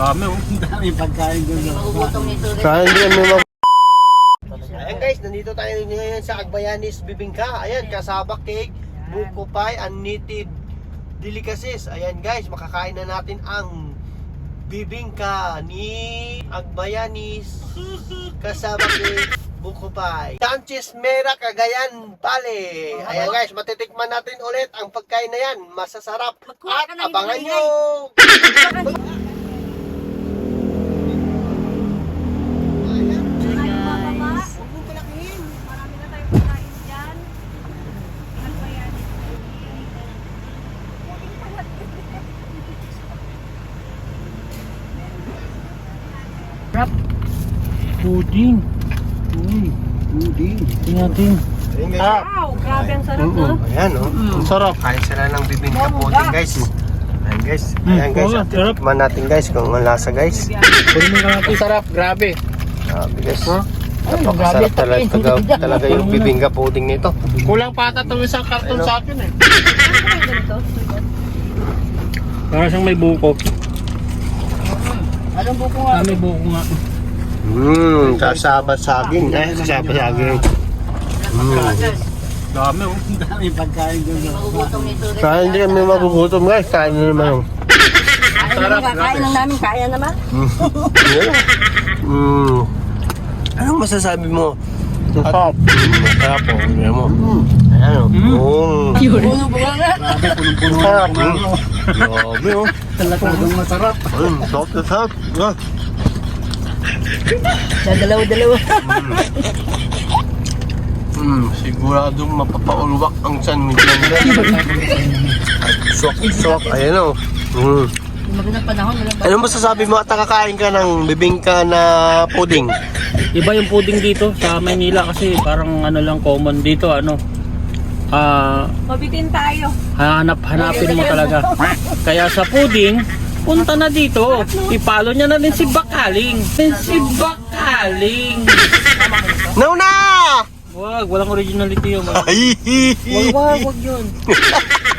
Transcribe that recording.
Dami oh. Dami pagkain doon. Magugutom nito. Kaya hindi yan may mag... Ayan guys, nandito tayo ngayon sa Agbayanis Bibingka. Ayan, kasaba cake, buko pie, and native delicacies. Ayan guys, makakain na natin ang bibingka ni Agbayanis kasama cake, buko pie. Sanchez Mera Cagayan Pale. Ayan guys, matitikman natin ulit ang pagkain na yan. Masasarap. At abangan nyo! Guys. Marami na tayong pagkain dyan. Ano ba yan? Puding. Uy, uding. Tingnan natin. Guys. Wow, grabe ang sarap no? Ayan oh. Ang sarap. Kain sila ng bibingka pudding guys. Ayan guys. Mm, Ayan guys. At sarap. Tikman natin guys kung ang lasa guys. Pwede mo natin. Sarap, grabe. Grabe guys. Ha? Napakasarap talaga, talaga, talaga yung bibingka pudding nito. Kulang pa ata itong isang karton Ano? sa akin eh. Ano? Para siyang may buko. Anong buko nga? May buko nga. Mmm, kasaba saging. Eh, kasaba saging. Mm. Dami oh. Dami pagkain doon. Magugutom nito. Kaya hindi kami magugutom guys. Kain na naman yung. Kaya naman, kakain lang namin, kaya naman. Mm. Anong masasabi mo? Sarap. Masarap po. Ayan mo. Ayan o. Mm. Mm. Puno bunga nga. Grabe, punong-puno na Sarap. ako. Mm. Grabe oh. Talagang masarap. Mm, sarap na sarap. Ah. Sa dalawa-dalawa. Mm, siguradong mapapaulwak ang mo dyan. Swak, swak. Ayan o. Mm. Yung magandang panahon, Ano masasabi mo at nakakain ka ng bibingka na pudding? Iba yung pudding dito sa Maynila kasi parang ano lang common dito ano. Ah, Mabitin tayo. hanap hanapin mo talaga. Kaya sa pudding, punta na dito. Ipalo niya na din si Bakaling. Si Bakaling. No na! Wag, walang originality yun. Ay! Wag, wag, wag yun.